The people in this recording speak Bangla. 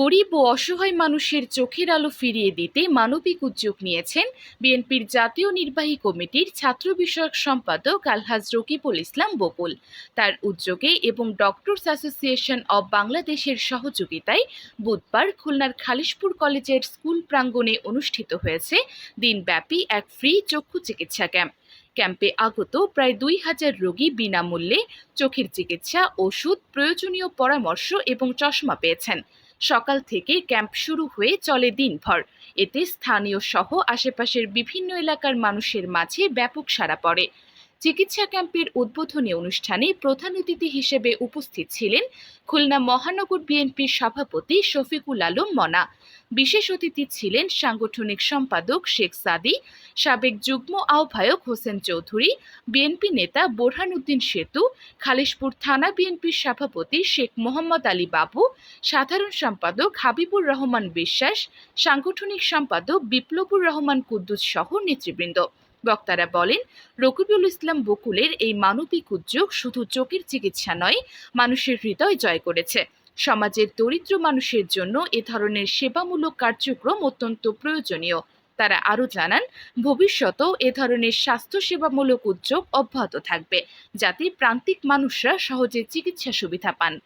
গরিব ও অসহায় মানুষের চোখের আলো ফিরিয়ে দিতে মানবিক উদ্যোগ নিয়েছেন বিএনপির জাতীয় নির্বাহী কমিটির ছাত্র বিষয়ক সম্পাদক আলহাজ রকিবুল ইসলাম বকুল। তার উদ্যোগে এবং ডক্টরস অ্যাসোসিয়েশন অব বাংলাদেশের সহযোগিতায় বুধবার খুলনার খালিশপুর কলেজের স্কুল প্রাঙ্গণে অনুষ্ঠিত হয়েছে দিনব্যাপী এক ফ্রি চক্ষু চিকিৎসা ক্যাম্প। ক্যাম্পে আগত প্রায় দুই হাজার রোগী বিনামূল্যে চোখের চিকিৎসা, ওষুধ, প্রয়োজনীয় পরামর্শ এবং চশমা পেয়েছেন। সকাল থেকে ক্যাম্প শুরু হয়ে চলে দিনভর। এতে স্থানীয় সহ আশেপাশের বিভিন্ন এলাকার মানুষের মাঝে ব্যাপক সাড়া পড়ে। চিকিৎসা ক্যাম্পের উদ্বোধনী অনুষ্ঠানে প্রধান অতিথি হিসেবে উপস্থিত ছিলেন খুলনা মহানগর বিএনপির সভাপতি শফিকুল আলম মনা। বিশেষ অতিথি ছিলেন সাংগঠনিক সম্পাদক শেখ সাদি, সাবেক যুগ্ম আহ্বায়ক হোসেন চৌধুরী, বিএনপি নেতা বোরহান উদ্দিন সেতু, খালিশপুর থানা বিএনপির সভাপতি শেখ মোহাম্মদ আলী বাবু, সাধারণ সম্পাদক হাবিবুর রহমান বিশ্বাস, সাংগঠনিক সম্পাদক বিপ্লবুর রহমান কুদ্দুস সহ নেতৃবৃন্দ। বক্তারা বলেন, রকিবুল ইসলাম বকুলের এই মানবিক উদ্যোগ শুধু চোখের চিকিৎসা নয়, মানুষের হৃদয় জয় করেছে। সমাজের দরিদ্র মানুষের জন্য এ ধরনের সেবামূলক কার্যক্রম অত্যন্ত প্রয়োজনীয়। তারা আরও জানান, ভবিষ্যতেও এ ধরনের স্বাস্থ্য সেবামূলক উদ্যোগ অব্যাহত থাকবে, যাতে প্রান্তিক মানুষরা সহজে চিকিৎসা সুবিধা পান।